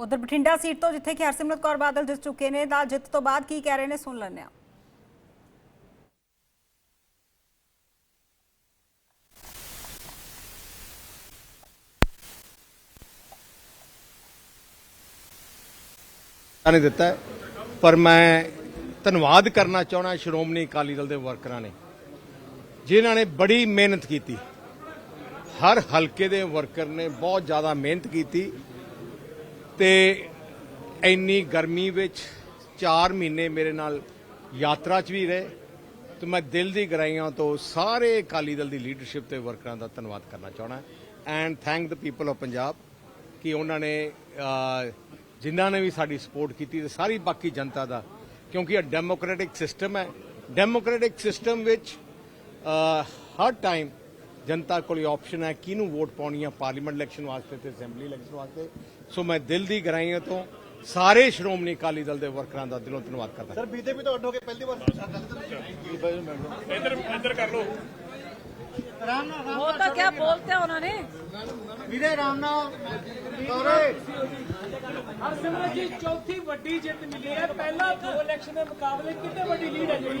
ਉਧਰ ਬਠਿੰਡਾ ਸੀਟ ਤੋਂ, ਜਿੱਥੇ ਕਿ ਹਰਸਿਮਰਤ ਕੌਰ ਬਾਦਲ ਜਿੱਤ ਚੁੱਕੇ ਨੇ ਦਾ ਜਿੱਤ ਤੋਂ ਬਾਅਦ ਕੀ ਕਹਿ ਰਹੇ ਨੇ, ਸੁਣ ਲੈਂਦੇ ਹਾਂ। ਨੇ ਦਿੱਤਾ ਪਰ ਮੈਂ ਧੰਨਵਾਦ ਕਰਨਾ ਚਾਹਣਾ ਸ਼੍ਰੋਮਣੀ ਅਕਾਲੀ ਦਲ ਦੇ ਵਰਕਰਾਂ ਨੇ, ਜਿਨ੍ਹਾਂ ਨੇ ਬੜੀ ਮਿਹਨਤ ਕੀਤੀ। ਹਰ ਹਲਕੇ ਦੇ ਵਰਕਰ ਨੇ ਬਹੁਤ ਜ਼ਿਆਦਾ ਮਿਹਨਤ ਕੀਤੀ। ਤੇ ਇੰਨੀ ਗਰਮੀ ਵਿੱਚ 4 ਮਹੀਨੇ ਮੇਰੇ ਨਾਲ ਯਾਤਰਾ 'ਚ ਵੀ ਰਹੇ ਤੇ ਮੈਂ ਦਿਲ ਦੀ ਗਹਿਰਾਈਆਂ ਤੋਂ ਸਾਰੇ ਅਕਾਲੀ ਦਲ ਦੀ ਲੀਡਰਸ਼ਿਪ ਤੇ ਵਰਕਰਾਂ ਦਾ ਧੰਨਵਾਦ ਕਰਨਾ ਚਾਹਣਾ and thank the people of Punjab ਕਿ ਉਹਨਾਂ ਨੇ ਜਿਨ੍ਹਾਂ ਨੇ ਵੀ ਸਾਡੀ ਸਪੋਰਟ ਕੀਤੀ ਤੇ ਸਾਰੀ ਬਾਕੀ ਜਨਤਾ ਦਾ, ਕਿਉਂਕਿ ਇਹ ਡੈਮੋਕ੍ਰੈਟਿਕ ਸਿਸਟਮ ਹੈ। ਡੈਮੋਕ੍ਰੈਟਿਕ ਸਿਸਟਮ ਵਿੱਚ ਹਰ ਟਾਈਮ ਜਨਤਾ ਕੋਲ ਆਪਸ਼ਨ ਹੈ ਕਿਹਨੂੰ ਵੋਟ ਪਾਉਣੀ ਆ ਪਾਰਲੀਮੈਂਟ ਇਲੈਕਸ਼ਨ ਵਾਸਤੇ ਤੇ ਅਸੈਂਬਲੀ ਇਲੈਕਸ਼ਨ ਵਾਸਤੇ। ਸੋ ਮੈਂ ਦਿਲ ਦੀ ਗਹਿਰਾਈਆਂ ਤੋਂ ਸਾਰੇ ਸ਼੍ਰੋਮਣੀ ਅਕਾਲੀ ਦਲ ਦੇ ਵਰਕਰਾਂ ਦਾ ਦਿਲੋਂ ਧੰਨਵਾਦ ਕਰਦਾ। ਸਰ ਬੀਜੇਪੀ ਤੋਂ ਅੱਡ ਕੇ ਪਹਿਲੀ ਵਾਰ ਇੱਧਰ ਇੱਧਰ ਕਰ ਲਓ। ਰਾਮ ਉਹ ਤਾਂ ਕੀ ਬੋਲਤੇ ਉਹਨਾਂ ਨੇ? ਵੀਰੇ ਰਾਮ ਨਾਲ। ਤੋਰੇ ਹਰਸਿਮਰਤ ਜੀ ਚੌਥੀ ਵੱਡੀ ਜਿੱਤ ਮਿਲੀ ਹੈ। ਪਹਿਲਾਂ ਦੋ ਇਲੈਕਸ਼ਨ ਦੇ ਮੁਕਾਬਲੇ ਕਿੰਨੇ ਵੱਡੀ ਲੀਡ ਹੈ ਜਿਹੜੀ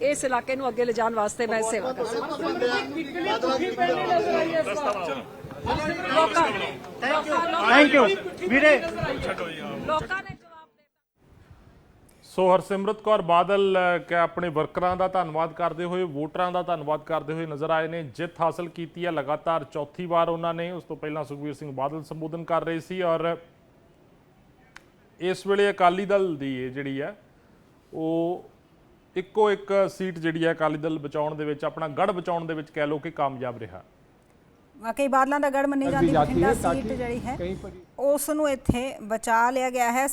ਇਸ ਇਲਾਕੇ ਨੂੰ ਅੱਗੇ ਲਿਜਾਣ ਵਾਸਤੇ ਮੈਂ ਸੇਵਾ ਕਰਾਂ ਥੈਂਕ ਯੂ ਵੀਰੇ। ਲੋਕਾਂ ਨੇ ਸੋ ਹਰਸਿਮਰਤ ਕੌਰ ਬਾਦਲ ਕਿ ਆਪਣੇ ਵਰਕਰਾਂ ਦਾ ਧੰਨਵਾਦ ਕਰਦੇ ਹੋਏ ਵੋਟਰਾਂ ਦਾ ਧੰਨਵਾਦ ਕਰਦੇ ਹੋਏ ਨਜ਼ਰ ਆਏ ਨੇ ਜਿੱਤ ਹਾਸਲ ਕੀਤੀ ਹੈ ਲਗਾਤਾਰ ਚੌਥੀ ਵਾਰ ਉਹਨਾਂ ਨੇ ਉਸ ਤੋਂ ਪਹਿਲਾਂ ਸੁਖਬੀਰ ਸਿੰਘ ਬਾਦਲ ਸੰਬੋਧਨ ਕਰ ਰਹੇ ਸੀ ਔਰ ਇਸ ਵੇਲੇ ਅਕਾਲੀ ਦਲ ਦੀ ਜਿਹੜੀ ਹੈ ਉਹ ਇੱਕੋ ਇੱਕ ਸੀਟ ਜਿਹੜੀ ਹੈ ਅਕਾਲੀ ਦਲ ਬਚਾਉਣ ਦੇ ਵਿੱਚ ਆਪਣਾ ਗੜ ਬਚਾਉਣ ਦੇ ਵਿੱਚ ਕਹਿ ਲੋ ਕਿ ਕਾਮਯਾਬ ਰਿਹਾ। ਵਾਕਈ ਬਾਦਲਾਂ ਦਾ ਗੜ ਮੰਨੀ ਜਾਂਦੀ ਬਠਿੰਡਾ ਸੀਟ ਜਿਹੜੀ ਹੈ ਉਸ ਨੂੰ ਇੱਥੇ ਬਚਾ ਲਿਆ ਗਿਆ ਹੈ।